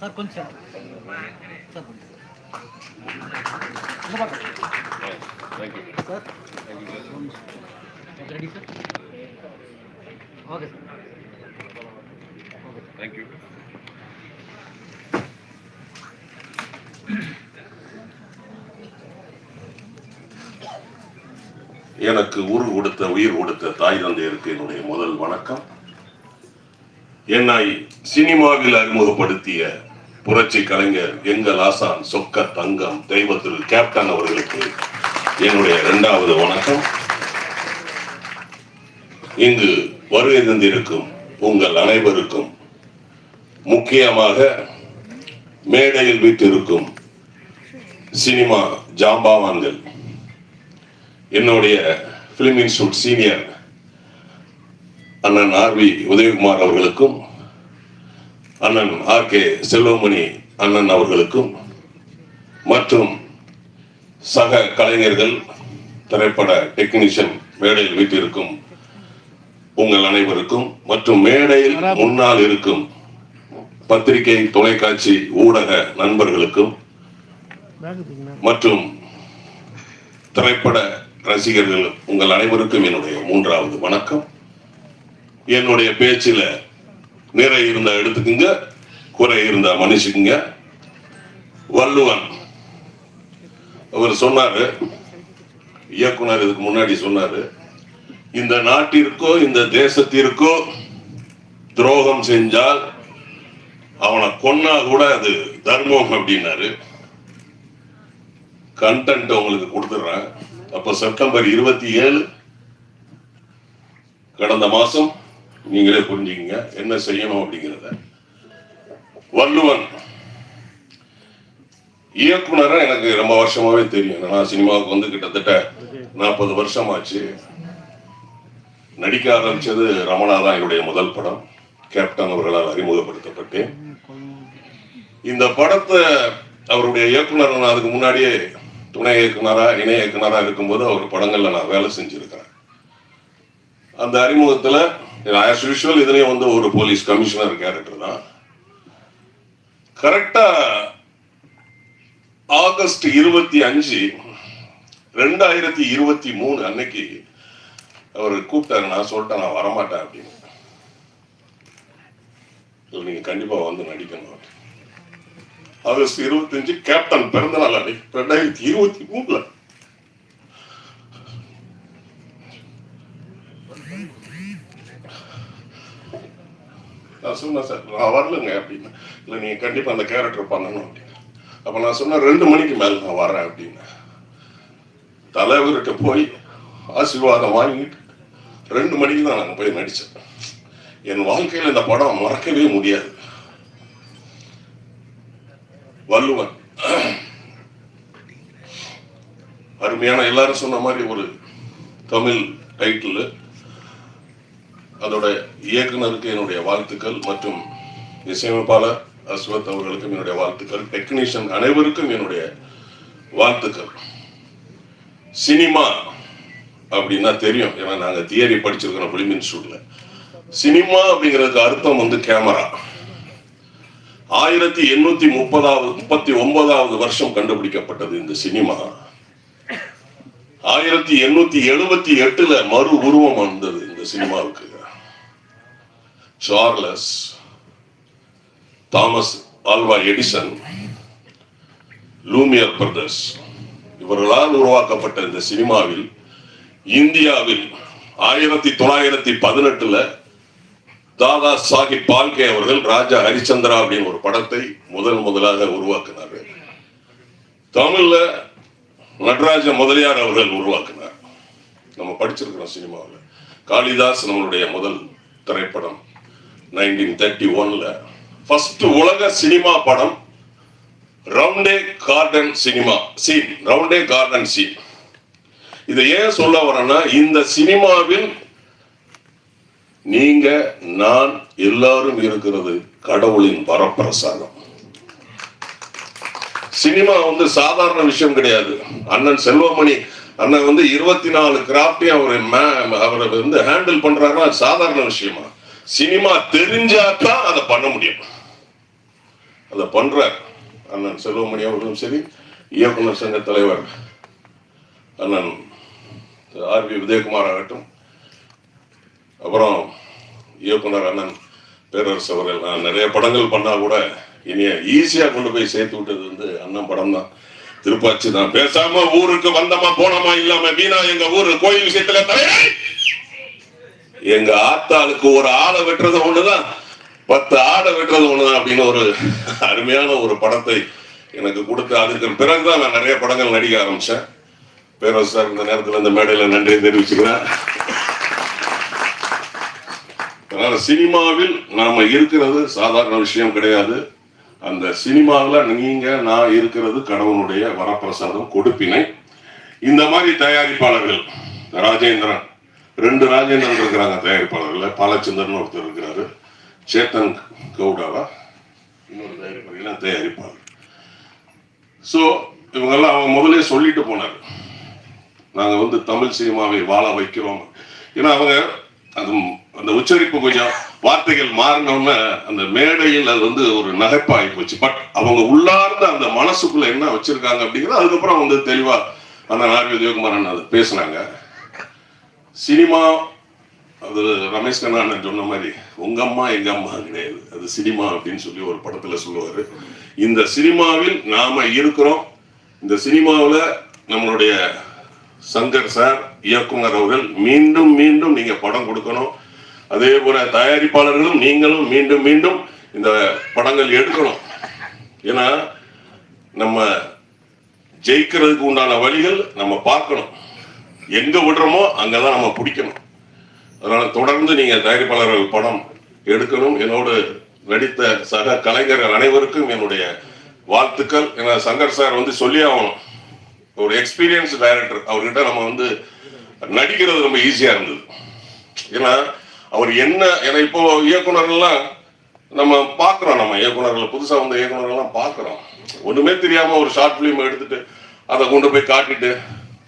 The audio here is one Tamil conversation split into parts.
సార్ కొంచెం సార్ కొంచెం இந்த பக்கம். Thank you sir thank you okay ready sir okay sir okay thank you எனக்கு உரு கொடுத்த உயிர் கொடுத்த தாய் தந்தையருக்கு என்னுடைய முதல் வணக்கம் என்னை சினிமாவில் அறிமுகப்படுத்திய புரட்சி கலைஞர் எங்கள் ஆசான் சொக்க தங்கம் தெய்வ திரு கேப்டன் அவர்களுக்கு என்னுடைய இரண்டாவது வணக்கம். இங்கு வருகை தந்திருக்கும் உங்கள் அனைவருக்கும் முக்கியமாக மேடையில் வீட்டிருக்கும் சினிமா ஜாம்பாவான்கள் என்னுடைய பிலிம் இன்ஸ்டியூட் சீனியர் அண்ணன் ஆர் வி உதயகுமார் அவர்களுக்கும் அண்ணன் ஆர் கே செல்வமணி அண்ணன் அவர்களுக்கும் மற்றும் சக கலைஞர்கள் திரைப்பட டெக்னீஷியன் மேடையில் வீட்டிருக்கும் உங்கள் அனைவருக்கும் மற்றும் மேடையில் முன்னால் இருக்கும் பத்திரிகை தொலைக்காட்சி ஊடக நண்பர்களுக்கும் மற்றும் திரைப்பட ரசிகர்கள் உங்கள் அனைவருக்கும் என்னுடைய மூன்றாவது வணக்கம். என்னுடைய பேச்சில் நிறை இருந்தா எடுத்துக்குங்க குறை இருந்தா மன்னிச்சுக்குங்க. வள்ளுவன் அவர் சொன்னாரு இயக்குனர் இதுக்கு முன்னாடி சொன்னாரு இந்த நாட்டிற்கோ இந்த தேசத்திற்கோ துரோகம் செஞ்சால் அவனை கொன்னா கூட அது தர்மம் அப்படின்னாரு. கண்டென்ட் உங்களுக்கு கொடுத்துட்றேன் அப்போ செப்டம்பர் இருபத்தி ஏழு கடந்த மாசம் நீங்களே புரிஞ்சுக்கங்க என்ன செய்யணும் அப்படிங்கிறத. வள்ளுவன் இயக்குனரா எனக்கு ரொம்ப வருஷமாவே தெரியும். நான் சினிமாவுக்கு வந்து கிட்டத்தட்ட நாற்பது வருஷம் ஆச்சு நடிக்க ஆரம்பிச்சது ரமணா தான் என்னுடைய முதல் படம். கேப்டன் அவர்களால் அறிமுகப்படுத்தப்பட்டேன். இந்த படத்தை அவருடைய இயக்குனர் நான் அதுக்கு முன்னாடியே துணை இயக்குனரா இணை இயக்குனரா இருக்கும்போது அவர் படங்கள்ல நான் வேலை செஞ்சிருக்கிறேன். அந்த அறிமுகத்துல ஆஸ் யூஷுவல் இதுலயும் வந்து ஒரு போலீஸ் கமிஷனர் கேரக்டர் தான் கரெக்டா ஆகஸ்ட் இருபத்தி அஞ்சு ரெண்டாயிரத்தி இருபத்தி மூணு அன்னைக்கு அவர் கூப்பிட்டாரு நான் சொல்லிட்டேன் நான் வரமாட்டேன் அப்படின்னு. இல்ல, நீங்க கண்டிப்பா வந்து நடிக்கணும் ஆகஸ்ட் இருபத்தஞ்சு கேப்டன் பிறந்த நாள் அன்னைக்கு ரெண்டாயிரத்தி இருபத்தி மூணுல. நான் சொன்னேன் சார் நான் வரலங்க அப்படின்னு. இல்லை நீங்க கண்டிப்பா அந்த கேரக்டர் பண்ணணும் அப்படின்னு. அப்ப நான் சொன்னேன் ரெண்டு மணிக்கு மேல நான் வரேன் அப்படின்னு. தலைவர்கிட்ட போய் ஆசீர்வாதம் வாங்கிட்டு ரெண்டு மணிக்கு தான் நாங்கள் போய் நடித்தேன். என் வாழ்க்கையில் இந்த படம் மறக்கவே முடியாது. வள்ளுவன். அருமையான எல்லாரும் சொன்ன மாதிரி ஒரு தமிழ் டைட்டில் அதோட இயக்குனருக்கு என்னுடைய வாழ்த்துக்கள் மற்றும் இசையமைப்பாளர் அஸ்வத் அவர்களுக்கும் என்னுடைய வாழ்த்துக்கள். டெக்னீஷியன் அனைவருக்கும் என்னுடைய வாழ்த்துக்கள். சினிமா அப்படின்னா தெரியும். ஏன்னா நாங்கள் தியரி படிச்சிருக்கிறோம் ஃபிலிம் இன்ஸ்டியூட்ல சினிமா அப்படிங்கிறதுக்கு அர்த்தம் வந்து கேமரா ஆயிரத்தி எண்ணூத்தி முப்பதாவது முப்பத்தி ஒன்பதாவது வருஷம் கண்டுபிடிக்கப்பட்டது இந்த சினிமா ஆயிரத்தி எண்ணூத்தி எழுபத்தி எட்டுல மறு உருவம் வந்தது இந்த சினிமாவுக்கு Charles Thomas Alva Edison Lumiere brothers இவர்களால் உருவாக்கப்பட்ட இந்த சினிமாவில் இந்தியாவில் ஆயிரத்தி தொள்ளாயிரத்தி பதினெட்டுல தாதா சாஹிப் பால்கே அவர்கள் ராஜா ஹரிச்சந்திரா அப்படின்னு ஒரு படத்தை முதல் முதலாக உருவாக்கினார் தமிழ்ல நடராஜ முதலியார் அவர்கள் உருவாக்கினார். நம்ம படிச்சிருக்கிறோம் சினிமாவில். காளிதாஸ் நம்மளுடைய முதல் திரைப்படம். நைன்டீன் தேர்ட்டி ஒன்ல ஃபர்ஸ்ட் உலக சினிமா படம் Roundhay garden cinema scene Roundhay garden scene இதை ஏன் சொல்ல வரேன்னா இந்த சினிமாவில் நீங்க நான் எல்லாரும் இருக்கிறது கடவுளின் வரப்பிரசாதம். சினிமா வந்து சாதாரண விஷயம் கிடையாது. அண்ணன் செல்வமணி அண்ணன் வந்து இருபத்தி நாலு கிராஃப்டையும் அவர் அவரை வந்து ஹேண்டில் பண்றாருன்னா அது சாதாரண விஷயமா? சினிமா தெரிஞ்சாதான் அதை பண்ண முடியும். அதை பண்றார் அண்ணன் செல்வமணி அவர்களும் சரி இயக்குனர் சங்க தலைவர் அண்ணன் ஆர் பி உதயகுமார் ஆகட்டும் அப்புறம் இயக்குனர் அண்ணன் பேரரசு அவர்கள். நான் நிறைய படங்கள் பண்ணா கூட இனிய ஈஸியா கொண்டு போய் சேர்த்து விட்டது வந்து அண்ணன் படம் தான். திருப்பாச்சி தான். பேசாம ஊருக்கு வந்தமா போனோமா இல்லாம வீணா எங்க ஊரு கோயில் விஷயத்துல தலைவர்! எங்க ஆத்தாளுக்கு ஒரு ஆளை வெட்டுறது ஒண்ணுதான் பத்து ஆடை வெட்டுறது ஒண்ணுதான் அப்படின்னு ஒரு அருமையான ஒரு படத்தை எனக்கு கொடுத்து அதுக்கு பிறகுதான் நான் நிறைய படங்கள் நடிக்க ஆரம்பிச்சேன். பேரரசு சார் இந்த நேரத்தில் இந்த மேடையில நன்றி தெரிவிச்சுக்கிறேன். அதனால சினிமாவில் நாம இருக்கிறது சாதாரண விஷயம் கிடையாது. அந்த சினிமாவில் நீங்க நான் இருக்கிறது கடவுளுடைய வரப்பிரசாதம் கொடுப்பினை. இந்த மாதிரி தயாரிப்பாளர்கள் ராஜேந்திரன் ரெண்டு ராஜேந்திரன் இருக்கிறாங்க தயாரிப்பாளர்கள் பாலச்சந்திரன் ஒருத்தர் இருக்கிறாரு. சேத்தன் கவுடாவா? இன்னொரு தயாரிப்பாளர் தயாரிப்பாளர். ஸோ இவங்கெல்லாம் அவங்க முதலே சொல்லிட்டு போனார். நாங்கள் வந்து தமிழ் சினிமாவை வாழ வைக்கிறோம். ஏன்னா அவங்க அது அந்த உச்சரிப்பு கொஞ்சம் வார்த்தைகள் மாறினோன்னு அந்த மேடையில் அது வந்து ஒரு நகைப்பாகி போச்சு. பட் அவங்க உள்ளார்ந்த அந்த மனசுக்குள்ள என்ன வச்சிருக்காங்க அப்படிங்கிறது அதுக்கப்புறம் வந்து தெளிவாக அந்த நார்வே தேவகுமாரன் அதை பேசினாங்க சினிமா அது ரமேஷ் கண்ணாண்ணன் சொன்ன மாதிரி உங்க அம்மா எங்க அம்மா கிடையாது. அது சினிமா அப்படின்னு சொல்லி ஒரு படத்துல சொல்லுவாரு. இந்த சினிமாவில் நாம இருக்கிறோம். இந்த சினிமாவில் நம்மளுடைய சங்கர் சார் இயக்குனர் அவர்கள் மீண்டும் மீண்டும் நீங்க படம் கொடுக்கணும். அதே போல தயாரிப்பாளர்களும் நீங்களும் மீண்டும் மீண்டும் இந்த படங்கள் எடுக்கணும். ஏன்னா நம்ம ஜெயிக்கிறதுக்கு உண்டான வழிகள் நம்ம பார்க்கணும். எங்க விடுறோமோ அங்கதான் நம்ம பிடிக்கணும். அதனால தொடர்ந்து நீங்க தயாரிப்பாளர்கள் படம் எடுக்கணும். என்னோடு நடித்த சக கலைஞர்கள் அனைவருக்கும் என்னுடைய வாழ்த்துக்கள். ஏன்னா சங்கர் சார் வந்து சொல்லி ஆகணும். ஒரு எக்ஸ்பீரியன்ஸ் டைரக்டர் அவர்கிட்ட நம்ம வந்து நடிக்கிறது ரொம்ப ஈஸியா இருந்தது. ஏன்னா அவர் என்ன ஏன்னா இப்போ இயக்குனர்கள்லாம் நம்ம பார்க்குறோம். நம்ம இயக்குனர்கள் புதுசாக வந்த இயக்குனர்கள்லாம் பார்க்குறோம். ஒன்றுமே தெரியாமல் ஒரு ஷார்ட் ஃபிலிம் எடுத்துட்டு அதை கொண்டு போய் காட்டிட்டு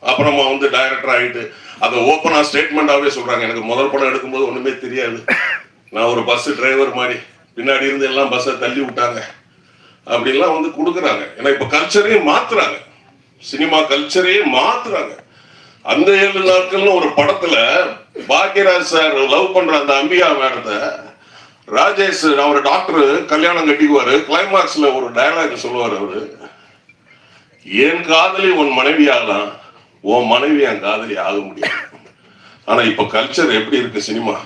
அப்புறமா வந்து டைரக்டர் ஆகிட்டு அதை ஓப்பனா ஸ்டேட்மெண்டாவே சொல்றாங்க. எனக்கு முதல் படம் எடுக்கும்போது ஒண்ணுமே தெரியாது. நான் ஒரு பஸ் டிரைவர் மாதிரி. பின்னாடி இருந்து எல்லாம் பஸ்ஸை தள்ளி விட்டாங்க. அப்படிலாம் வந்து கொடுக்குறாங்க. ஏன்னா இப்போ கல்ச்சரையும் மாத்துறாங்க. சினிமா கல்ச்சரையே மாத்துறாங்க. அந்த ஏழு நாட்கள்னு ஒரு படத்துல பாக்யராஜ் சார் லவ் பண்ற அந்த அம்பிகா மேடத்தை ராஜேஷ் அவர் டாக்டர் கல்யாணம் கட்டிக்குவாரு. கிளைமாக்ஸ்ல ஒரு டயலாக் சொல்லுவார் அவரு. என் காதலி உன் மனைவி ஆகலாம். உன் மனைவி என் காதலி ஆக முடியாது. ஆனா இப்ப கல்ச்சர் எப்படி இருக்கு சினிமா?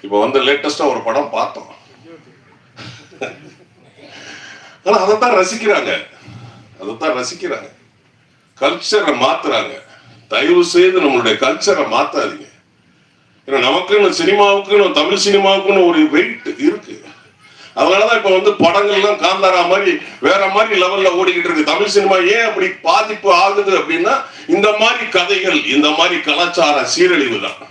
இப்ப வந்து லேட்டஸ்டா ஒரு படம் பார்த்தோம். ஆனா அதைத்தான் ரசிக்கிறாங்க. அதைத்தான் ரசிக்கிறாங்க. கல்ச்சரை மாத்துறாங்க. தயவு செய்து நம்மளுடைய கல்ச்சரை மாத்தாதீங்க. ஏன்னா நமக்குன்னு சினிமாவுக்குன்னு தமிழ் சினிமாவுக்குன்னு ஒரு வெயிட் இருக்கு. அதனாலதான் இப்ப வந்து படங்கள்லாம் காந்தாரா மாதிரி வேற மாதிரி லெவல்ல ஓடிக்கிட்டு இருக்கு. தமிழ் சினிமா ஏன் அப்படி பாதிப்பு ஆகுது அப்படின்னா இந்த மாதிரி கதைகள் இந்த மாதிரி கலாச்சார சீரழிவு தான்.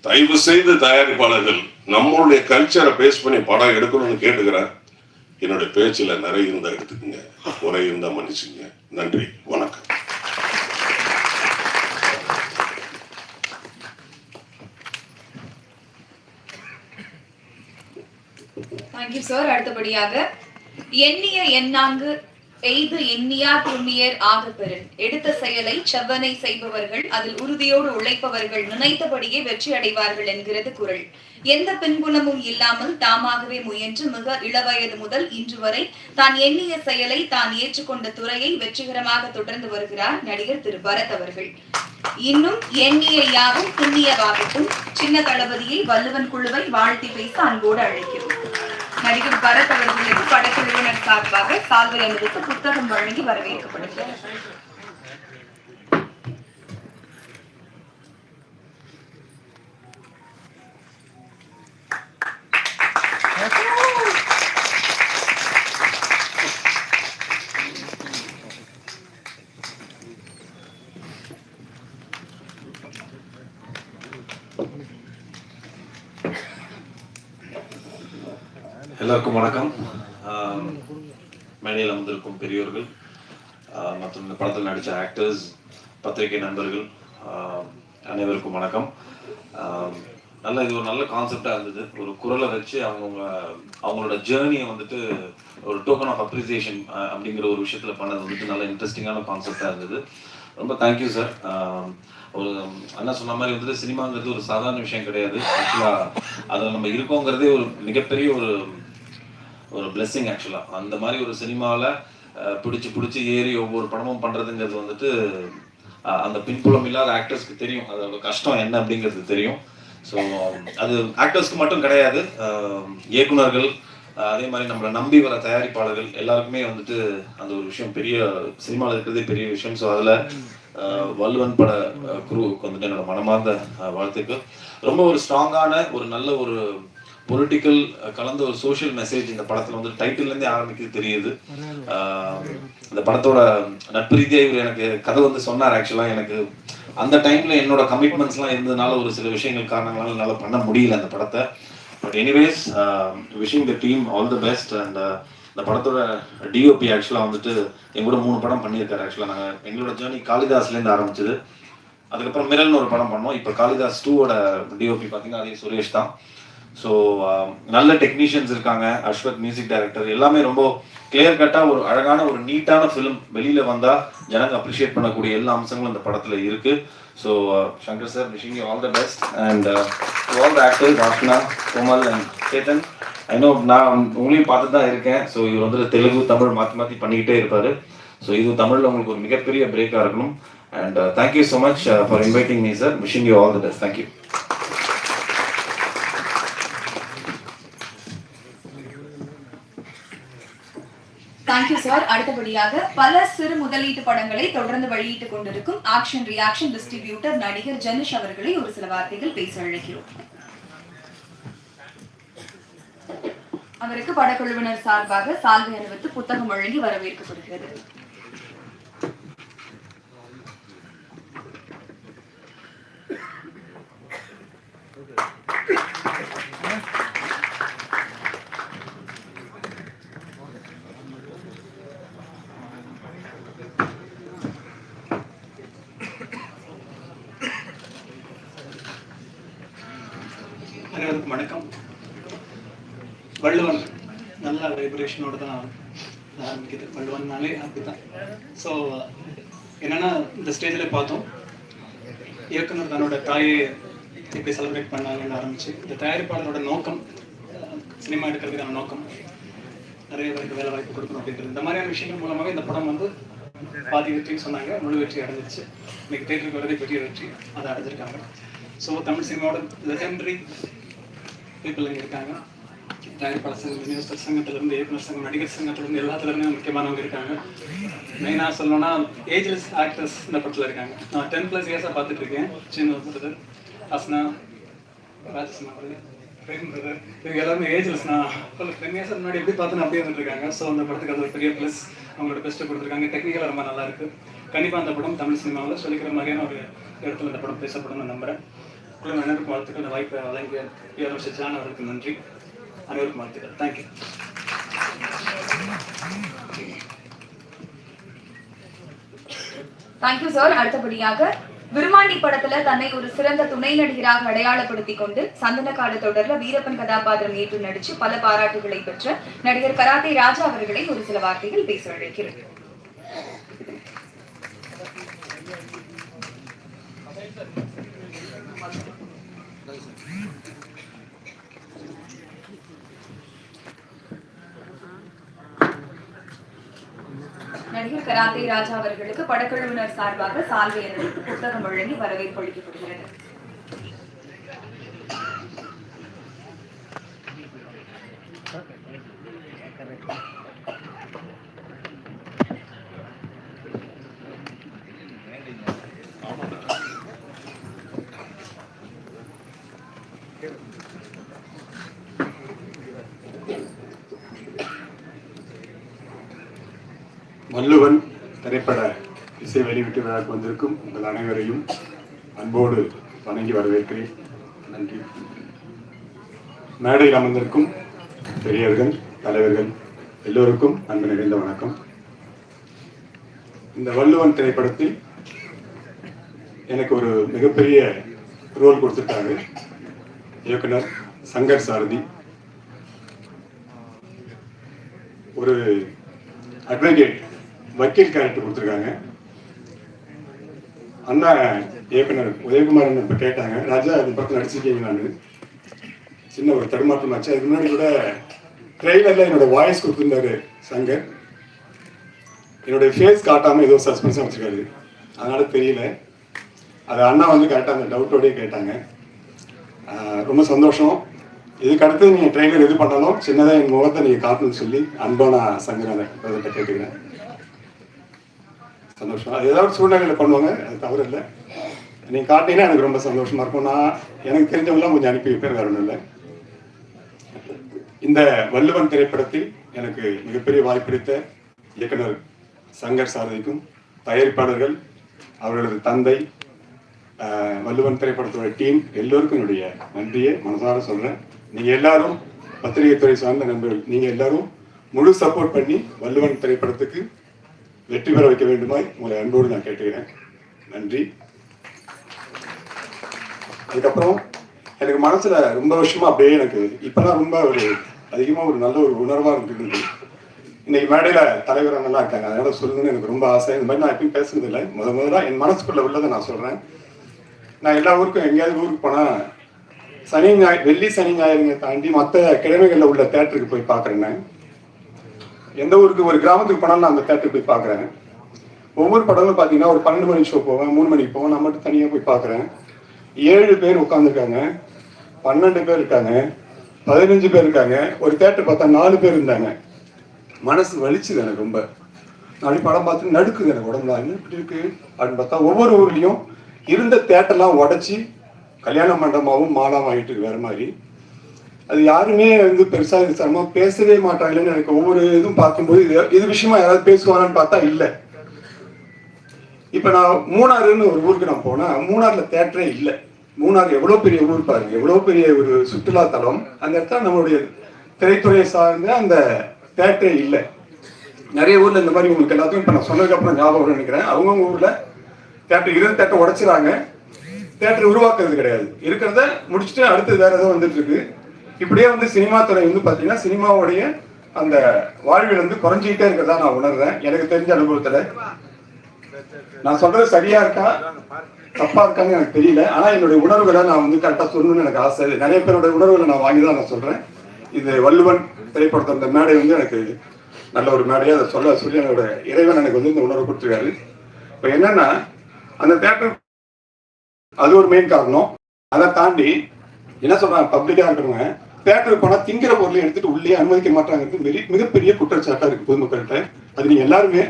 தயவு செய்து தயாரிப்பாளர்கள் நம்மளுடைய கல்ச்சரை பேஸ் பண்ணி படம் எடுக்கணும்னு கேட்டுக்கிறேன் என்னுடைய பேச்சுல நிறைய இருந்தா எடுத்துக்கங்க. குறை இருந்தா மன்னிச்சுங்க. நன்றி. வணக்கம். தேங்க்யூ சார் அடுத்தபடியாக எண்ணிய எண்ணாங்கு எய்து எண்ணியா துண்ணியர் ஆகப்பெறன் எடுத்த செயலை செவ்வனை செய்பவர்கள் அதில் உறுதியோடு உழைப்பவர்கள் நினைத்தபடியே வெற்றி அடைவார்கள் என்கிறது குரல். எந்த பின்புலமும் இல்லாமல் தாமாகவே முயன்று மிக இளவயது முதல் இன்று வரை தான் எண்ணிய செயலை தான் ஏற்றுக்கொண்ட துறையை வெற்றிகரமாக தொடர்ந்து வருகிறார் நடிகர் திரு. பரத் அவர்கள். இன்னும் எண்ணிய யாவும் புண்ணியவாகட்டும் சின்ன தளபதியை வள்ளுவன் குழுவை வாழ்த்தி பேச அன்போடு அழைக்கிறோம். நடிகர் பரத் அவர்களுக்கு படக்குழுவினர் சார்பாக சால்வை அணிவித்து புத்தகம் வழங்கி வரவேற்கப்படுகிறது. எல்லாருக்கும் வணக்கம். மேடையில் அமர்ந்திருக்கும் பெரியோர்கள் மற்றும் இந்த படத்தில் நடித்த ஆக்டர்ஸ் பத்திரிகை நண்பர்கள் அனைவருக்கும் வணக்கம். நல்ல இது ஒரு நல்ல கான்செப்டாக இருந்தது. ஒரு குரலை வச்சு அவங்கவுங்க அவங்களோட ஜேர்னியை வந்துட்டு ஒரு டோக்கன் ஆஃப் அப்ரிசியேஷன் அப்படிங்கிற ஒரு விஷயத்தில் பண்ணது வந்துட்டு நல்ல இன்ட்ரெஸ்டிங்கான கான்செப்டாக இருந்தது. ரொம்ப தேங்க்யூ சார் ஒரு அண்ணா சொன்ன மாதிரி வந்துட்டு சினிமாங்கிறது ஒரு சாதாரண விஷயம் கிடையாது. ஆக்சுவலாக அதில் நம்ம இருக்கோங்கிறதே ஒரு மிகப்பெரிய ஒரு ஒரு பிளெஸ்ஸிங் ஆக்சுவலாக அந்த மாதிரி ஒரு சினிமாவில் பிடிச்சி பிடிச்சி ஏறி ஒவ்வொரு படமும் பண்ணுறதுங்கிறது வந்துட்டு அந்த பின்புலம் இல்லாத ஆக்டர்ஸ்க்கு தெரியும். அதோட கஷ்டம் என்ன அப்படிங்கிறது தெரியும். ஸோ அது ஆக்டர்ஸ்க்கு மட்டும் கிடையாது. இயக்குநர்கள் இயக்குனர்கள் அதே மாதிரி நம்மளை நம்பி வர தயாரிப்பாளர்கள் எல்லாருக்குமே வந்துட்டு அந்த ஒரு விஷயம் பெரிய சினிமாவில் இருக்கிறதே பெரிய விஷயம். ஸோ அதில் வல்லுவன் பட குரூவுக்கு வந்துட்டு என்னோட மனமார்ந்த வாழ்த்துக்கு வாழ்த்துக்கள். ரொம்ப ஒரு ஸ்ட்ராங்கான ஒரு நல்ல ஒரு பொலிட்டிக்கல் கலந்த ஒரு சோஷியல் மெசேஜ் இந்த படத்துல வந்து டைட்டில் இருந்தே ஆரம்பிக்குது தெரியுது. இந்த படத்தோட நட்பு ரீதியா இவர் எனக்கு கதை வந்து சொன்னார் ஆக்சுவலா எனக்கு அந்த டைம்ல என்னோட கமிட்மெண்ட்ஸ்லாம் இருந்ததுனால ஒரு சில விஷயங்கள் காரணங்களால என்னால் பண்ண முடியல அந்த படத்தை. But anyways wishing the team all the best and இந்த படத்தோட டிஓபி ஆக்சுவலாக வந்துட்டு எங்க கூட மூணு படம் பண்ணியிருக்காரு ஆக்சுவலாக நாங்கள் எங்களோட ஜேர்னி காளிதாஸ்லேருந்து ஆரம்பிச்சது. அதுக்கப்புறம் மிரல்னு ஒரு படம் பண்ணோம். இப்போ காளிதாஸ் டூவோட டிஓபி பார்த்தீங்கன்னா அதே சுரேஷ் தான். ஸோ um, நல்ல டெக்னீஷியன்ஸ் இருக்காங்க அஸ்வத் மியூசிக் டைரக்டர் எல்லாமே ரொம்ப கிளியர் கட்டாக ஒரு அழகான ஒரு நீட்டான ஃபிலிம் வெளியில் வந்தால் ஜனங்க அப்ரிஷியேட் பண்ணக்கூடிய எல்லா அம்சங்களும் இந்த படத்தில் இருக்கு. So uh, Shankar sir wishing you all the best and all the actor Rashna Komal and Chetan I know நான் உங்களையும் பார்த்து தான் இருக்கேன். ஸோ இவர் வந்து தெலுங்கு தமிழ் மாற்றி மாற்றி பண்ணிக்கிட்டே இருப்பார். ஸோ இது தமிழில் உங்களுக்கு ஒரு மிகப்பெரிய பிரேக்காக இருக்கணும். And thank you so much for inviting me sir wishing you all the best thank you thank you sir அடுத்தபடியாக பல சிறு முதலீட்டு படங்களை தொடர்ந்து வெளியிட்டுக் கொண்டிருக்கும் ஆக்ஷன் ரியாக்ஷன் டிஸ்ட்ரிபியூட்டர் நடிகர் ஜனுஷ் அவர்களை ஒரு சில வார்த்தைகள் பேச அழைக்கிறோம். அவருக்கு படக்குழுவினர் சார்பாக சால்வை அணிவித்து புத்தகம் வழங்கி வரவேற்கப்படுகிறது. அனைவருக்கும் வணக்கம் வள்ளுவன் நல்ல தான் ஆரம்பிக்குது வள்ளுவன்னாலே அப்படிதான் ஸோ என்னன்னா இந்த ஸ்டேஜில் பார்த்தோம் இயக்குனர் தன்னோட தாயை எப்படி செலிப்ரேட் பண்ணாங்கன்னு ஆரம்பிச்சு இந்த தயாரிப்பாளரோட நோக்கம் சினிமா எடுக்கிறதுக்கான நோக்கம் நிறைய பேருக்கு வேலை வாய்ப்பு கொடுக்கணும் அப்படின்றது. இந்த மாதிரியான விஷயங்கள் மூலமாக இந்த படம் வந்து பாதி வெற்றின்னு சொன்னாங்க. முழு வெற்றி அடைஞ்சிருச்சு. இன்னைக்கு தேட்டருக்கு வரதே பெரிய வெற்றி. அதை அடைஞ்சிருக்காங்க. ஸோ தமிழ் சினிமாவோட லெஜெண்டரி பீப்புள் இங்கே இருக்காங்க. தயாரிப்பாளர் சங்கம் விநியோகஸ்தர் சங்கத்திலிருந்து இயக்குனர் சங்கம் நடிகர் சங்கத்திலிருந்து எல்லாத்துலேருந்து முக்கியமானவங்க இருக்காங்க. மெயினாக சொல்லணும்னா ஏஜ்லெஸ் ஆக்டர்ஸ் இந்த படத்தில் இருக்காங்க. நான் டென் ப்ளஸ் இயர்ஸாக பார்த்துட்டு இருக்கேன் சின்ன பிரதர் அஸ்னா ராஜஸ்னா பிரேம் பிரதர் இவங்க எல்லாமே ஏஜ்லெஸ் நான் டென் இயர்ஸ் முன்னாடி எப்படி பார்த்து அப்படியே வந்துருக்காங்க ஸோ அந்த படத்துக்கு அது ஒரு பெரிய ப்ளஸ் அவங்களோட பெஸ்ட்டு கொடுத்துருக்காங்க. டெக்னிக்கலாக ரொம்ப நல்லா இருக்கு கண்டிப்பாக அந்த படம் தமிழ் சினிமாவில் சொல்லிக்கிற மாதிரியான ஒரு இடத்துல இந்த படம் பேசப்படும் நான் நம்புறேன். குழு அனைவருக்கும் வாழ்த்துக்கள். இந்த வாய்ப்பை வழங்கிய பிஆர் சச்சான் அவருக்கு நன்றி. அனைவருக்கும் வாழ்த்துக்கள். தேங்க்யூ தேங்க்யூ சார் அடுத்தபடியாக விருமாண்டி படத்துல தன்னை ஒரு சிறந்த துணை நடிகராக அடையாளப்படுத்திக் கொண்டு சந்தனக்காடு தொடர்ல வீரப்பன் கதாபாத்திரம் ஏற்று நடிச்சு பல பாராட்டுகளை பெற்ற நடிகர் கராத்தே ராஜா அவர்களை ஒரு சில வார்த்தைகள் பேச அழைக்கிறேன். கராத்தே ராஜா அவர்களுக்கு படக்குழுவினர் சார்பாக சால்வை அணிவித்து புத்தகம் வழங்கி வரவேற்பு அளிக்கப்படுகிறது வள்ளுவன் திரைப்பட விழாவுக்கு வந்திருக்கும். உங்கள் அனைவரையும் அன்போடு வணங்கி வரவேற்கிறேன். நன்றி. மேடையில் அமர்ந்திருக்கும் பெரியவர்கள் தலைவர்கள் எல்லோருக்கும் அன்பு நிறைந்த வணக்கம். இந்த வள்ளுவன் திரைப்படத்தில் எனக்கு ஒரு மிகப்பெரிய ரோல் கொடுத்துருக்காங்க இயக்குனர் சங்கர் சாரதி. ஒரு அட்வொகேட் வக்கீல் கேரக்டர் கொடுத்துருக்காங்க. அண்ணா இயக்குனர் உதயகுமார் இப்போ கேட்டாங்க. ராஜா இந்த படத்தில் நடிச்சிருக்கீங்களான்னு சின்ன ஒரு தடுமாற்றம் ஆச்சு அதுக்கு முன்னாடி கூட ட்ரெய்லரில் என்னோட வாய்ஸ் கொடுத்துருந்தாரு சங்கர். என்னுடைய ஃபேஸ் காட்டாமல் ஏதோ சஸ்பென்ஸாக வச்சுருக்காரு. அதனால தெரியல. அது அண்ணா வந்து கரெக்டாக அந்த டவுட்டோடய கேட்டாங்க. ரொம்ப சந்தோஷம். இதுக்கு அடுத்து நீங்கள் ட்ரெயினர் எது பண்ணாலும் சின்னதாக என் முகத்தை நீங்கள் காட்டணும்னு சொல்லி அன்பான நான் சங்கரனை கேட்டுக்கிறேன். சந்தோஷம். அது ஏதாவது சூழ்நிலையில் பண்ணுவாங்க அது தவறு இல்லை நீங்கள் காட்டினீங்கன்னா எனக்கு ரொம்ப சந்தோஷமாக இருக்கும். நான் எனக்கு தெரிஞ்சவங்களாம் கொஞ்சம் அனுப்பி வைப்பேன் வேற ஒன்றும் இல்லை. இந்த வள்ளுவன் திரைப்படத்தில் எனக்கு மிகப்பெரிய வாய்ப்பளித்த இயக்குனர் சங்கர் சாரதிக்கும் தயாரிப்பாளர்கள் அவர்களது தந்தை வள்ளுவன் திரைப்படத்தோட டீம் எல்லோருக்கும் என்னுடைய நன்றியை மனசார சொல்கிறேன் நீங்கள் எல்லாரும் பத்திரிகை துறை சார்ந்த நண்பர்கள் நீங்கள் எல்லாரும் முழு சப்போர்ட் பண்ணி வள்ளுவன் திரைப்படத்துக்கு வெற்றி பெற வைக்க வேண்டுமாய் உங்களை அன்போடு நான் கேட்டுக்கிறேன். நன்றி. அதுக்கப்புறம் எனக்கு மனசுல ரொம்ப வருஷமா அப்படியே எனக்கு இப்பெல்லாம் ரொம்ப ஒரு அதிகமா ஒரு நல்ல ஒரு உணர்வா இருக்குது இன்னைக்கு மேடையில தலைவர் நல்லா இருக்காங்க. அதனால சொல்லணும்னு எனக்கு ரொம்ப ஆசை. இந்த மாதிரி நான் எப்பயும் பேசுனது இல்லை. முத முதல்ல என் மனசுக்குள்ள உள்ளதை நான் சொல்றேன். நான் எல்லா ஊருக்கும் எங்கேயாவது ஊருக்கு போனா சனி ஞாயிறு வெள்ளி சனி ஞாயிறுங்க தாண்டி மற்ற கிழமைகள்ல உள்ள தேட்டருக்கு போய் பார்க்குறேன் நான். எந்த ஊருக்கு ஒரு கிராமத்துக்கு போனாலும் நான் அந்த தேட்டர் போய் பார்க்குறேன். ஒவ்வொரு படங்களும் பார்த்தீங்கன்னா ஒரு பன்னெண்டு மணி ஷோ போவேன் மூணு மணிக்கு போவேன் நான் மட்டும் தனியாக போய் பார்க்குறேன். ஏழு பேர் உட்காந்துருக்காங்க பன்னெண்டு பேர் இருக்காங்க பதினஞ்சு பேர் இருக்காங்க ஒரு தேட்டர் பார்த்தா நாலு பேர் இருந்தாங்க. மனசு வலிச்சுது எனக்கு ரொம்ப. நாளை படம் பார்த்து நடுக்குது எனக்கு உடம்புல என்ன இப்படி இருக்கு? அப்படின்னு பார்த்தா ஒவ்வொரு ஊர்லேயும் இருந்த தேட்டர்லாம் உடைச்சி கல்யாண மண்டபமாகவும் மாலாவும் ஆகிட்டு வேற மாதிரி. அது யாருமே வந்து பெருசா விசாரமா பேசவே மாட்டாங்கன்னு எனக்கு ஒவ்வொரு இதுவும் பார்க்கும்போது இது இது விஷயமா யாராவது பேசுவாங்கன்னு பார்த்தா இல்லை. இப்ப நான் மூணாறுன்னு ஒரு ஊருக்கு நான் போனா மூணாறுல தேட்டரே இல்லை. மூணாறு எவ்வளவு பெரிய ஊர் பாருங்க எவ்வளவு பெரிய ஒரு சுற்றுலா தலம். அந்த இடத்துல நம்மளுடைய திரைத்துறையை சார்ந்த அந்த தேட்டரே இல்லை. நிறைய ஊர்ல இந்த மாதிரி உங்களுக்கு எல்லாத்தையும் இப்ப நான் சொன்னதுக்கு அப்புறம் ஞாபகம் நினைக்கிறேன். அவங்கவுங்க ஊர்ல தேட்டர் இருந்த தேட்டர் உடைச்சிறாங்க தேட்டர் உருவாக்குறது கிடையாது. இருக்கிறத முடிச்சுட்டு அடுத்து வேற ஏதோ வந்துட்டு இருக்கு. இப்படியே வந்து சினிமா துறை வந்து பார்த்தீங்கன்னா சினிமாவுடைய அந்த வாழ்வில் வந்து குறைஞ்சிக்கிட்டே இருக்கிறதா நான் உணர்றேன். எனக்கு தெரிஞ்ச அனுபவத்துல. நான் சொல்றது சரியா இருக்கா? தப்பா இருக்கான்னு எனக்கு தெரியல. ஆனா என்னுடைய உணர்வுகளை நான் வந்து கரெக்டா சொல்லணும்னு எனக்கு ஆசை. நிறைய பேரோட உணர்வுகளை நான் வாங்கி தான் நான் சொல்றேன். இது வள்ளுவன் திரைப்படத்தை அந்த மேடை வந்து எனக்கு நல்ல ஒரு மேடையா அதை சொல்ல சொல்லி என்னோட இறைவன் எனக்கு வந்து இந்த உணர்வு கொடுத்துருக்காரு. இப்ப என்னன்னா அந்த தேட்டர் அது ஒரு மெயின் காரணம். அதை தாண்டி என்ன சொல்றாங்க பப்ளிக்கா இருக்கிறவங்க தேட்டருக்கு போனா திங்கிற பொருளை எடுத்துட்டு உள்ளே அனுமதிக்க மாட்டாங்கிறது மிக- மிகப்பெரிய குற்றச்சாட்டா இருக்கு பொதுமக்கள்கிட்ட. அது நீங்க எல்லாருமே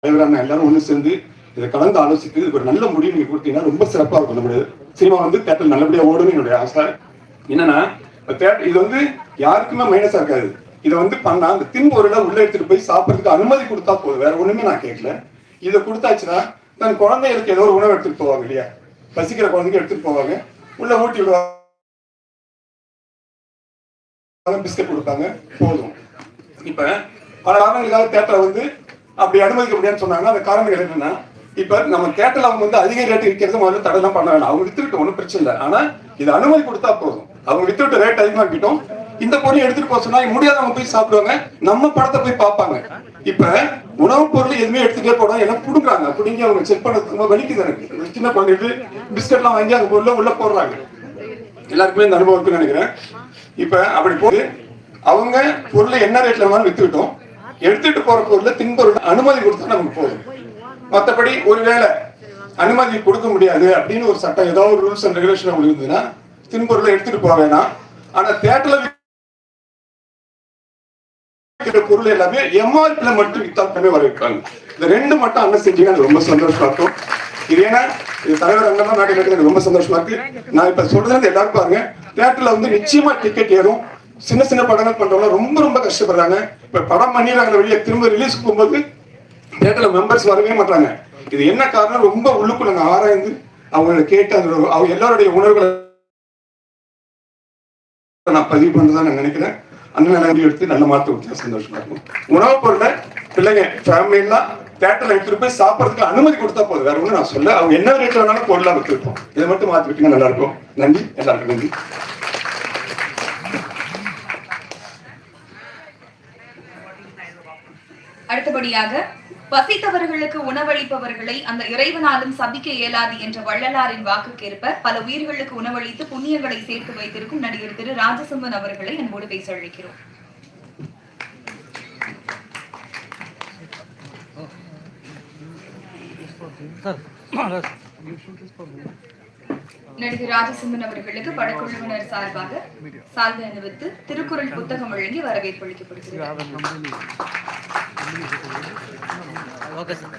தலைவரான எல்லாரும் ஒண்ணு சேர்ந்து இதை கலந்து ஆலோசித்து ஒரு நல்ல முடிவு நீங்க கொடுத்தீங்கன்னா ரொம்ப சிறப்பா இருக்கும். நம்மளுடைய சினிமா வந்து தேட்டர் நல்லபடியா ஓடும் என்னுடைய ஆசை. என்னன்னா இது வந்து யாருக்குமே மைனஸா இருக்காது. இதை வந்து பண்ணா அந்த தின்பொருளை உள்ள எடுத்துட்டு போய் சாப்பிடறதுக்கு அனுமதி கொடுத்தா போதும். வேற ஒண்ணுமே நான் கேட்கல. இதை கொடுத்தாச்சுன்னா தன் குழந்தைகளுக்கு ஏதோ ஒரு உணவு எடுத்துட்டு போவாங்க இல்லையா? பசிக்கிற குழந்தைங்க எடுத்துட்டு போவாங்க. உள்ள ஊட்டி விடுவாங்க பிஸ்கட் கொடுப்பாங்க போதும். இப்ப பல காரணங்களுக்காக தேட்டரை வந்து அப்படி அனுமதிக்க முடியாதுன்னு சொன்னாங்கன்னா அந்த காரணங்கள் என்னன்னா இப்ப நம்ம தேட்டர்ல அவங்க வந்து அதிக ரேட் இருக்கிறது முதல்ல தடைலாம் பண்ண வேண்டாம் அவங்க வித்துட்டு ஒன்றும் பிரச்சனை இல்லை. ஆனா இது அனுமதி கொடுத்தா போதும். அவங்க வித்துட்டு ரேட் அதிகமாக்கிட்டோம் இந்த பொருள் எடுத்துட்டு போக சொன்னா முடியாதவங்க போய் சாப்பிடுவாங்க. நம்ம படத்தை போய் பார்ப்பாங்க. இப்ப உணவுப் பொருள் எதுவுமே எடுத்துட்டே போனா எல்லாம் புடுங்குறாங்க? புடுங்கி அவங்க செக் பண்ணதுக்கு ரொம்ப வலிக்குது எனக்கு. ஒரு சின்ன குழந்தைக்கு எல்லாம் வாங்கி அந்த பொருள் உள்ள போடுறாங்க. எல்லாருக்குமே இந்த அனுபவம் இருக்குன்னு நினைக்கிறேன். இப்ப அப்படி போது அவங்க பொருளை என்ன ரேட்ல வேணாலும் வித்துக்கிட்டோம். எடுத்துட்டு போற பொருளை தின்பொருள் அனுமதி கொடுத்தா நமக்கு போதும். மத்தபடி ஒருவேளை அனுமதி கொடுக்க முடியாது அப்படின்னு ஒரு சட்டம் ஏதோ ஒரு ரூல்ஸ் அண்ட் ரெகுலேஷன் உங்களுக்கு இருந்ததுன்னா தின்பொருளை எடுத்துட்டு போக வேணாம். ஆனா தேட்டர்ல விற்கிற பொருள் எல்லாமே எம்ஆர்பில மட்டும் வித்தாத்தமே வரவேற்கிறாங்க இந்த ரெண்டு மட்டும் அண்ணன் செஞ்சீங்க ரொம்ப சந்தோஷமா இருக்கும். இது ஏன்னா இது தலைவர் அண்ணன் தான் நாட்டில் எனக்கு ரொம்ப சந்தோஷமா இருக்கு. நான் இப்ப சொல்றது எல்லாரும் பாருங்க தியேட்டர்ல வந்து நிச்சயமா டிக்கெட் ஏறும். சின்ன சின்ன படங்கள் பண்றவங்க ரொம்ப ரொம்ப கஷ்டப்படுறாங்க. இப்ப படம் பண்ணிடுறாங்க வெளியே திரும்ப ரிலீஸ் போகும்போது தியேட்டர்ல மெம்பர்ஸ் வரவே மாட்டாங்க இது என்ன காரணம்? ரொம்ப உள்ளுக்குள்ள நாங்க ஆராய்ந்து அவங்களை கேட்டு அந்த அவங்க எல்லாருடைய உணர்வுகளை நான் பதிவு பண்றதா நான் நினைக்கிறேன். அண்ணன் நிலைமை எடுத்து நல்ல மாற்றம் கொடுத்தா சந்தோஷமா இருக்கும். உணவு பொருளை பிள்ளைங்க ஃபேமிலி எல்லாம் தேட்டர்ல எடுத்துட்டு போய் சாப்பிடறதுக்கு அனுமதி கொடுத்தா போதும். வேற ஒண்ணும் நான் சொல்ல அவங்க என்ன ரேட்ல வேணாலும் பொருளா வச்சிருப்போம் இதை மட்டும் மாத்திக்கிட்டீங்க நல்லா இருக்கும். நன்றி. எல்லாருக்கும் நன்றி. அடுத்தபடியாக பசித்தவர்களுக்கு உணவளிப்பவர்களை அந்த இறைவனாலும் சபிக்க இயலாது என்ற வள்ளலாரின் வாக்குக்கேற்ப பல உயிர்களுக்கு உணவளித்து புண்ணியங்களை சேர்த்து வைத்திருக்கும் நடிகர் திரு ராஜசிம்மன் அவர்களை அன்போடு பேச அழைக்கிறோம். நடிகர் ராஜசிம்மன் அவர்களுக்கு படக்குழுவினர் சார்பாக சால்வை அணிவித்து திருக்குறள் புத்தகம் வழங்கி வரவேற்பு அளிக்கப்படுகிறது. ஓகே சார்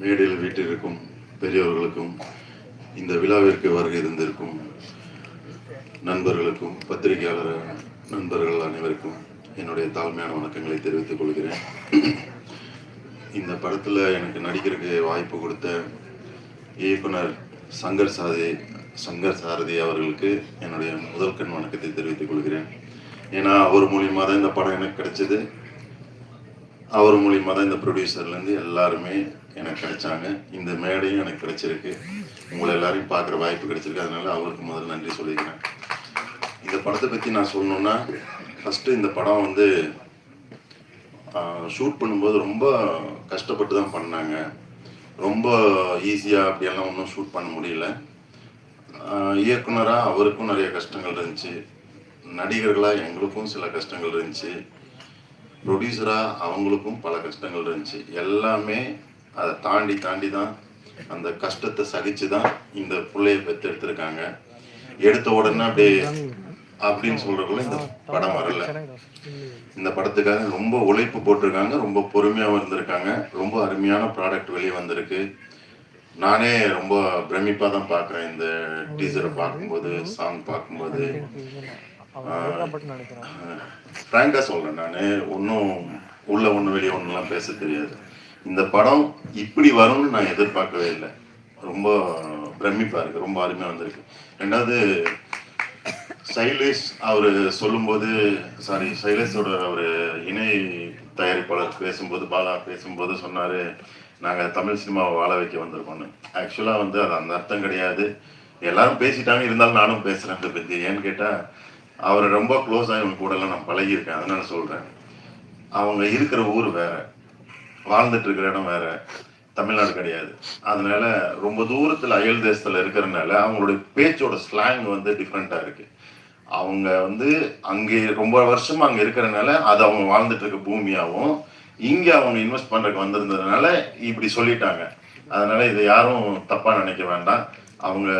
மேடையில் வீட்டிற்கும் பெரியவர்களுக்கும் இந்த விழாவிற்கு வருகை இருந்திருக்கும் நண்பர்களுக்கும் பத்திரிகையாளர் நண்பர்கள் அனைவருக்கும் என்னுடைய தாழ்மையான வணக்கங்களை தெரிவித்துக் கொள்கிறேன். இந்த படத்தில் எனக்கு நடிக்கிறதுக்கு வாய்ப்பு கொடுத்த இயக்குனர் சங்கர் சாதி சங்கர் சாரதி அவர்களுக்கு என்னுடைய முதல் கண் வணக்கத்தை தெரிவித்துக் கொள்கிறேன். ஏன்னா அவர் மூலியமாக தான் இந்த படம் எனக்கு கிடைச்சது. அவர் மூலியமாக தான் இந்த ப்ரொடியூசர்லேருந்து எல்லாருமே எனக்கு கிடைச்சாங்க. இந்த மேடையும் எனக்கு கிடைச்சிருக்கு. உங்களை எல்லாரையும் பார்க்குற வாய்ப்பு கிடைச்சிருக்கு. அதனால அவருக்கு முதல்ல நன்றி சொல்லிக்கிறேன். இந்த படத்தை பற்றி நான் சொல்லணுன்னா ஃபஸ்ட்டு இந்த படம் வந்து ஷூட் பண்ணும்போது ரொம்ப கஷ்டப்பட்டு தான் பண்ணாங்க. ரொம்ப ஈஸியாக அப்படியெல்லாம் ஒன்றும் ஷூட் பண்ண முடியல. இயக்குனராக அவருக்கும் நிறைய கஷ்டங்கள் இருந்துச்சு. நடிகர்களாக எங்களுக்கும் சில கஷ்டங்கள் இருந்துச்சு. ப்ரொடியூசராக அவங்களுக்கும் பல கஷ்டங்கள் இருந்துச்சு. எல்லாமே அதை தாண்டி தாண்டி தான் அந்த கஷ்டத்தை சகிச்சு தான் இந்த பிள்ளைய பெற்றெடுத்திருக்காங்க. எடுத்த உடனே அப்படியே அப்படின்னு சொல்றதுக்குள்ள இந்த படம் வரல. இந்த படத்துக்காக ரொம்ப உழைப்பு போட்டிருக்காங்க ரொம்ப பொறுமையாகவும் இருந்திருக்காங்க ரொம்ப அருமையான ப்ராடக்ட் வெளியே வந்திருக்கு. நானே ரொம்ப பிரமிப்பாக தான் பார்க்குறேன் இந்த டீசரை பார்க்கும்போது சாங் பார்க்கும்போது. ஃப்ராங்காக சொல்கிறேன் நான். ஒன்றும் உள்ள ஒன்று வெளியே ஒன்றுலாம் பேச தெரியாது. இந்த படம் இப்படி வரும்னு நான் எதிர்பார்க்கவே இல்லை. ரொம்ப பிரமிப்பாக இருக்குது ரொம்ப அருமையாக வந்திருக்கு. ரெண்டாவது சைலேஷ் அவர் சொல்லும்போது சாரி சைலேஷோட அவர் இணை தயாரிப்பாளர் பேசும்போது பாலா பேசும்போது சொன்னார் நாங்கள் தமிழ் சினிமாவை வாழ வைக்க வந்திருக்கோம்னு. ஆக்சுவலாக வந்து அது அந்த அர்த்தம் கிடையாது. எல்லாரும் பேசிட்டாங்க இருந்தாலும் நானும் பேசுகிறேன் இதை பற்றி ஏன்னு கேட்டால் அவர் ரொம்ப க்ளோஸாக இவங்க கூடலாம் நான் பழகியிருக்கேன் அதனால சொல்கிறேன் அவங்க இருக்கிற ஊர் வேற. வாழ்ந்துட்டு இருக்கிற இடம் வேற. தமிழ்நாடு கிடையாது. அதனால ரொம்ப தூரத்தில் அயல் தேசத்தில் இருக்கிறனால அவங்களுடைய பேச்சோட ஸ்லாங் வந்து டிஃப்ரெண்ட்டாக இருக்குது அவங்க வந்து அங்கே ரொம்ப வருஷமா அங்கே இருக்கிறனால அது அவங்க வாழ்ந்துட்டு இருக்க பூமியாகவும் இங்கே அவங்க இன்வெஸ்ட் பண்ணுறதுக்கு வந்திருந்ததுனால இப்படி சொல்லிட்டாங்க. அதனால இதை யாரும் தப்பாக நினைக்க வேண்டாம். அவங்க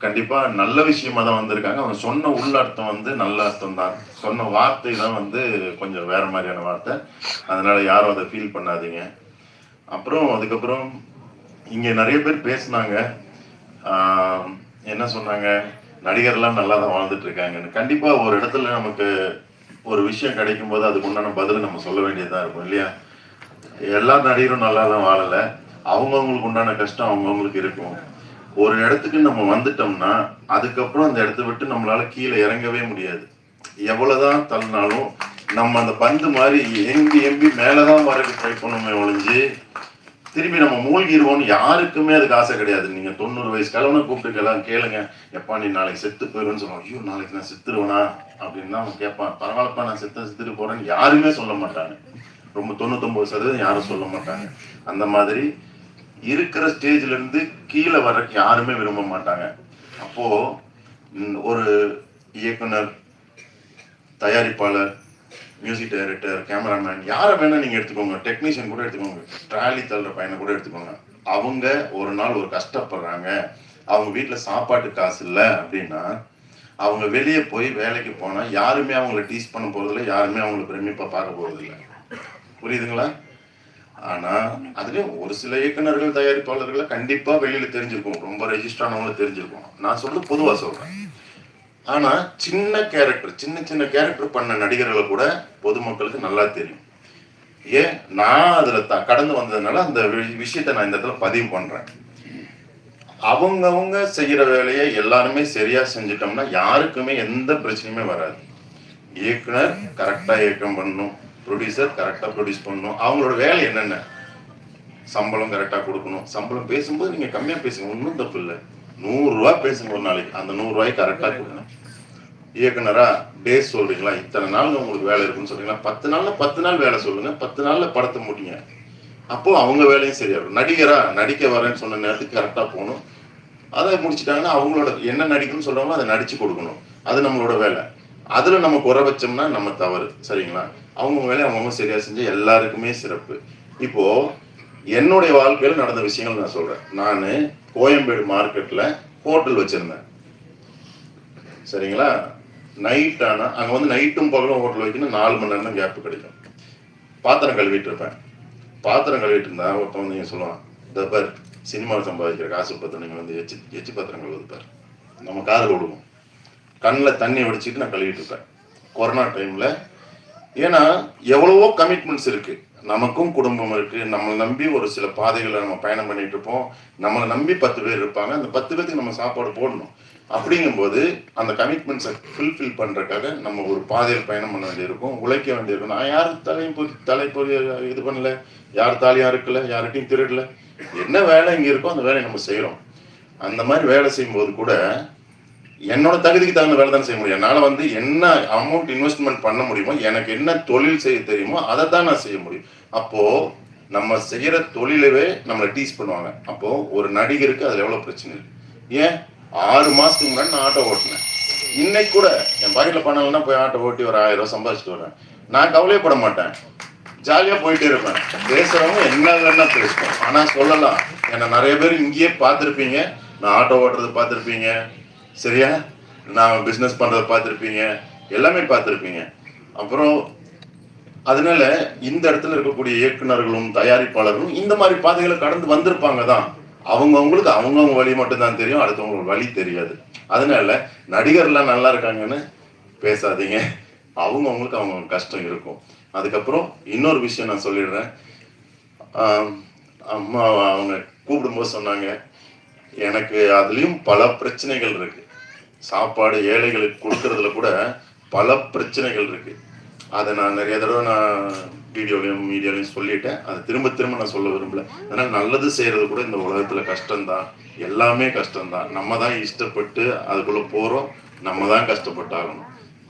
கண்டிப்பா நல்ல விஷயமா தான் வந்திருக்காங்க. அவங்க சொன்ன உள்ளர்த்தம் வந்து நல்ல அர்த்தம் தான். சொன்ன வார்த்தை தான் வந்து கொஞ்சம் வேற மாதிரியான வார்த்தை. அதனால யாரும் அதை ஃபீல் பண்ணாதீங்க. அப்புறம் அதுக்கப்புறம் இங்க நிறைய பேர் பேசினாங்க. என்ன சொன்னாங்க? நடிகர்லாம் நல்லா தான் வாழ்ந்துட்டு இருக்காங்கன்னு கண்டிப்பா ஒரு இடத்துல நமக்கு ஒரு விஷயம் கிடைக்கும் போது அதுக்கு உண்டான பதில் நம்ம சொல்ல வேண்டியதாக இருக்கும் இல்லையா? எல்லா நடிகரும் நல்லா தான் வாழலை. அவங்கவுங்களுக்கு உண்டான கஷ்டம் அவங்கவுங்களுக்கு இருக்கும். ஒரு இடத்துக்கு நம்ம வந்துட்டோம்னா அதுக்கப்புறம் அந்த இடத்த விட்டு நம்மளால கீழே இறங்கவே முடியாது. எவ்வளவுதான் தள்ளினாலும் நம்ம அந்த பந்து மாதிரி எம்பி எம்பி மேலதான் வரக்கு ட்ரை பண்ணுமே ஒழிஞ்சு திரும்பி நம்ம மூழ்கிடுவோம்னு யாருக்குமே அதுக்கு ஆசை கிடையாது. நீங்க தொண்ணூறு வயசு கிழவனை கூப்பிட்டுக்கலாம் கேளுங்க. எப்பா நீ நாளைக்கு செத்து போயிடுவேன்னு சொல்லுவான். ஐயோ நாளைக்கு நான் செத்துருவனா? அப்படின்னு தான் அவன் கேட்பான். பரவாயில்லப்பா நான் செத்து செத்துட்டு போறேன்னு யாருமே சொல்ல மாட்டாங்க. ரொம்ப தொண்ணூத்தொன்பது சதவீதம் யாரும் சொல்ல மாட்டாங்க. அந்த மாதிரி இருக்கிற ஸ்டேஜ்ல இருந்து கீழே வர்றதுக்கு யாருமே விரும்ப மாட்டாங்க. அப்போ ஒரு இயக்குனர் தயாரிப்பாளர் மியூசிக் டைரக்டர் கேமராமேன் யாரை வேணா நீங்க எடுத்துக்கோங்க. டெக்னீஷியன் கூட எடுத்துக்கோங்க. ட்ராலி தள்ளுற பையனை கூட எடுத்துக்கோங்க. அவங்க ஒரு நாள் ஒரு கஷ்டப்படுறாங்க. அவங்க வீட்டில் சாப்பாட்டு காசு இல்லை அப்படின்னா அவங்க வெளியே போய் வேலைக்கு போனால் யாருமே அவங்கள டீஸ் பண்ண போகிறதில்ல யாருமே அவங்கள பிரமிப்பாக பார்க்க போகிறதில்ல புரியுதுங்களா? ஆனால் அதுலேயும் ஒரு சில இயக்குநர்கள் தயாரிப்பாளர்களை கண்டிப்பாக வெளியில் தெரிஞ்சிருக்கும் ரொம்ப ரெஜிஸ்டர் ஆனவங்களும் தெரிஞ்சிருக்கும் நான் சொல்ல பொதுவாக சொல்கிறேன் ஆனா சின்ன கேரக்டர் சின்ன சின்ன கேரக்டர் பண்ண நடிகர்களை கூட பொதுமக்களுக்கு நல்லா தெரியும். ஏன் நான் அதுல த- கடந்து வந்ததுனால அந்த வி- விஷயத்தை நான் இந்த இடத்துல பதிவு பண்றேன். அவங்கவுங்க செய்யற வேலையை எல்லாருமே சரியா செஞ்சிட்டோம்னா யாருக்குமே எந்த பிரச்சனையுமே வராது. இயக்குனர் கரெக்டா இயக்கம் பண்ணணும் ப்ரொடியூசர் கரெக்டா ப்ரொடியூஸ் பண்ணணும் அவங்களோட வேலை என்னென்ன? சம்பளம் கரெக்டா கொடுக்கணும். சம்பளம் பேசும்போது நீங்க கம்மியா பேசுங்க ஒன்றும் தப்பு இல்லை. நூறு ரூபாய் பேசுங்க ஒரு நாளைக்கு அந்த நூறு ரூபாய் கரெக்டா இயக்குனரா டேஸ் சொல்றீங்களா? இத்தனை நாள் உங்களுக்கு வேலை இருக்குன்னு சொல்றீங்களா? பத்து நாள்ல பத்து நாள் வேலை சொல்லுங்க. பத்து நாள்ல படத்தை முடிங்க. அப்போ அவங்க வேலையும் சரியா இருக்கும் நடிகரா நடிக்க வரேன்னு சொன்ன நேரத்துக்கு கரெக்டா போகணும். அதை முடிச்சிட்டாங்கன்னா அவங்களோட என்ன நடிக்கணும்னு சொல்றாங்களோ அதை நடிச்சு கொடுக்கணும். அது நம்மளோட வேலை. அதுல நம்ம குறை வச்சோம்னா நம்ம தவறு. சரிங்களா? அவங்க வேலையை அவங்கவுங்க சரியா செஞ்சு எல்லாருக்குமே சிறப்பு. இப்போ என்னுடைய வாழ்க்கையில நடந்த விஷயங்கள் நான் சொல்றேன். நான் கோயம்பேடு மார்க்கெட்ல ஹோட்டல் வச்சிருந்தேன். சரிங்களா? நைட் ஆனால் அங்கே வந்து நைட்டும் பகலும் ஹோட்டல் வைக்கணும் நாலு மணி நேரம் தான் கேப்பு கிடைக்கும். பாத்திரம் கழுவிட்டு இருப்பேன். பாத்திரம் கழுவிட்டு இருந்தா ஒருத்தன் வந்து சொல்லுவான் தப்பர் சினிமாவில் சம்பாதிக்கிற காசு பார்த்து நீங்கள் வந்து எச்சி எச்சி பாத்திரம் கழுவுதுப்பார் நம்ம காதில் விடுவோம் கண்ணில் தண்ணி வடிச்சிட்டு நான் கழுவிட்டு இருப்பேன். கொரோனா டைமில் ஏன்னா எவ்வளவோ கமிட்மெண்ட்ஸ் இருக்குது நமக்கும் குடும்பம் இருக்கு. நம்மளை நம்பி ஒரு சில பாதைகளை நம்ம பயணம் பண்ணிட்டு இருப்போம். நம்மளை நம்பி பத்து பேர் இருப்பாங்க. அந்த பத்து பேருக்கு நம்ம சாப்பாடு போடணும். அப்படிங்கும்போது அந்த கமிட்மெண்ட்ஸை ஃபுல்ஃபில் பண்றதுக்காக நம்ம ஒரு பாதையில் பயணம் பண்ண வேண்டியிருக்கும். உழைக்க வேண்டியிருக்கும். நான் யார் தலையும் பொறி தலை பொறி இது பண்ணல. யார் தாலியாக இருக்கல யார்கிட்டையும் திருடல. என்ன வேலை இங்க இருக்கோ அந்த வேலையை நம்ம செய்கிறோம் அந்த மாதிரி வேலை செய்யும்போது கூட என்னோட தகுதிக்கு தகுந்த வேலை தானே செய்ய முடியும். என்னால் வந்து என்ன அமௌண்ட் இன்வெஸ்ட்மெண்ட் பண்ண முடியுமோ எனக்கு என்ன தொழில் செய்ய தெரியுமோ அதை தான் நான் செய்ய முடியும். அப்போது நம்ம செய்கிற தொழிலவே நம்மளை டீஸ் பண்ணுவாங்க. அப்போது ஒரு நடிகருக்கு அதில் எவ்வளோ பிரச்சனை இருக்குது ஏன்? ஆறு மாதத்துக்கு முன்னாடி நான் ஆட்டோ ஓட்டினேன். இன்னைக்கு கூட என் பாக்கெட்ல பண்ணலன்னா போய் ஆட்டோ ஓட்டி ஒரு ஆயிரம் ரூபா சம்பாதிச்சுட்டு வரேன் நான் கவலையப்பட மாட்டேன். ஜாலியாக போயிட்டே இருப்பேன். பேசுறவங்க என்ன வேணா பேசுவோம் சொல்லலாம். என்னை நிறைய பேர் இங்கேயே பார்த்துருப்பீங்க. நான் ஆட்டோ ஓட்டுறது பார்த்துருப்பீங்க. சரியா? நான் பிஸ்னஸ் பண்ணுறத பார்த்துருப்பீங்க. எல்லாமே பார்த்துருப்பீங்க. அப்புறம் அதனால இந்த இடத்துல இருக்கக்கூடிய இயக்குனர்களும் தயாரிப்பாளர்களும் இந்த மாதிரி பாதைகளை கடந்து வந்திருப்பாங்க தான். அவங்கவுங்களுக்கு அவங்கவுங்க வழி மட்டும் தான் தெரியும் அடுத்தவங்களுக்கு வழி தெரியாது. அதனால நடிகர்லாம் நல்லா இருக்காங்கன்னு பேசாதீங்க. அவங்கவுங்களுக்கு அவங்க கஷ்டம் இருக்கும். அதுக்கப்புறம் இன்னொரு விஷயம் நான் சொல்லிடுறேன். அம்மா அவங்க கூப்பிடும்போது சொன்னாங்க. எனக்கு அதுலேயும் பல பிரச்சனைகள் இருக்குது சாப்பாடு ஏழைகளுக்கு கொடுக்கறதுல கூட பல பிரச்சனைகள் இருக்கு. அதை நான் நிறைய தடவை நான் வீடியோலையும் மீடியாலையும் சொல்லிட்டேன். அதை திரும்ப திரும்ப நான் சொல்ல விரும்பல. அதனால நல்லது செய்யறது கூட இந்த உலகத்துல கஷ்டம்தான். எல்லாமே கஷ்டம்தான். நம்ம தான் இஷ்டப்பட்டு அதுக்குள்ள போறோம். நம்ம தான் கஷ்டப்பட்டாகணும்.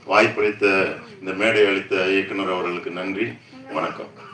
வாய்ப்பளித்த இந்த மேடை அளித்த இயக்குனர் அவர்களுக்கு நன்றி. வணக்கம்.